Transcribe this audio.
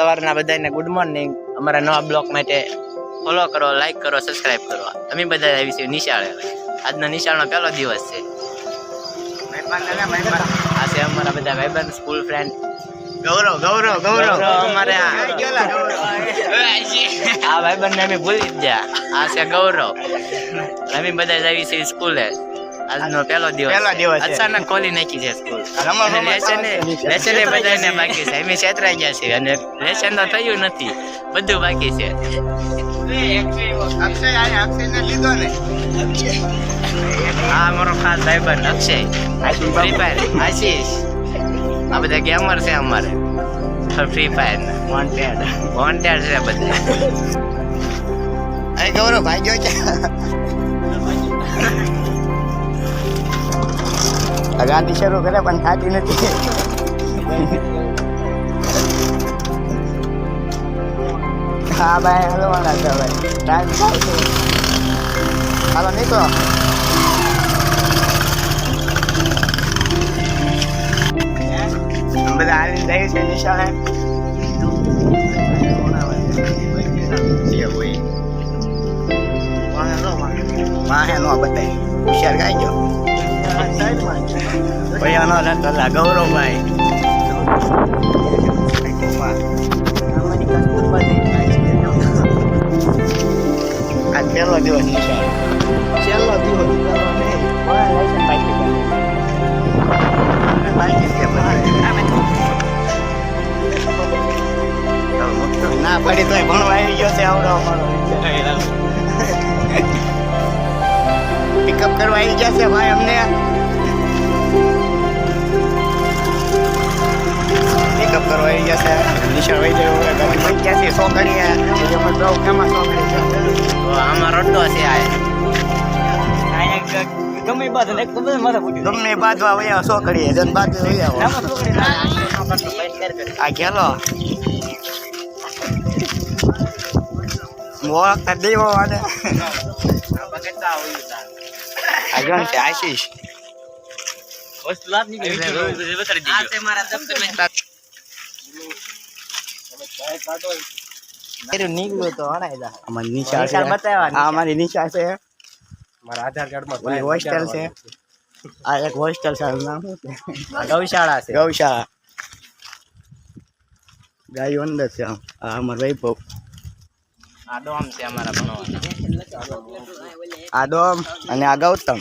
સવારના બધાને good morning અમારા નવા બ્લોગ માટે ફોલો કરો લાઈક કરો સબસ્ક્રાઈબ કરો. અમે બધા આવી છીએ નિશાળે. આજનો નિશાળનો પહેલો દિવસ છે. આ છે અમારા બધા ભાઈબંધ સ્કૂલ ફ્રેન્ડ ગૌરવ ગૌરવ ગૌરવ. અમારે આ આ ને અમે ભૂલી જ ગયા. આ છે ગૌરવ. અમે બધા જ આવી છીએ સ્કૂલે આજનો પહેલો દિવસ પહેલો દિવસ. અચાનક ખોલી નાખી છે સ્કૂલ અને લેસન લેસન બધાને બાકી છે. અમે છેતરાઈ ગયા છે. અને લેસન તો થયું નથી. બધું બાકી છે. હા અમારો ખાસ ભાઈબંધ અક્ષય. ફ્રી ફાયર આશીષ. આ બધા ગેમર છે અમારે. ફ્રી ફાયર વોન્ટેડ વોન્ટેડ છે બધા. અરે ગૌરવ ભાઈ ગયો છે. આ શરૂ કરે પણ થાતી નથી. હા, ભાઈ, હલો વાળા ભાઈ. ટાઈમ થાય છે. હાલો, નીકળો. બધા હાલી જાય છે નિશાળે. વાહે નો બતાવી હોશિયાર ગાઈ ભૈયાનો રતલા ગૌરવભાઈ આ છેલ્લો દિવસ. ના પડી તો ભણવા આવી ગયો છે આવડો અમારો. આવી ગયા છે ભાઈ અમને. પિકઅપ કરવા આવી ગયા છે. નિશાળ વહી ગયો ગાડી બંધ ગયા છે સોકડીએ એમાં બહુ કેમાં સોકડી છે. આમાં રડતો છે આ. ગમે વયા જન બાજુ વયા આ ખેલો ઓળખતા દેવો અને આ જણ છે આશીષ નીકળ્યું તો હણાઈ જા અમારી નિશા છે આ અમારી નિશા છે મારા આધાર કાર્ડમાં ઓલી હોસ્ટેલ છે આ એક હોસ્ટેલ છે નામ છે ગૌશાળા છે. ગૌશાળા. ગાયો અંદર છે. આ અમારો વૈભવ. આ ડોમ છે અમારા ભણવાનું. આડોમ અને આ ગૌતમ.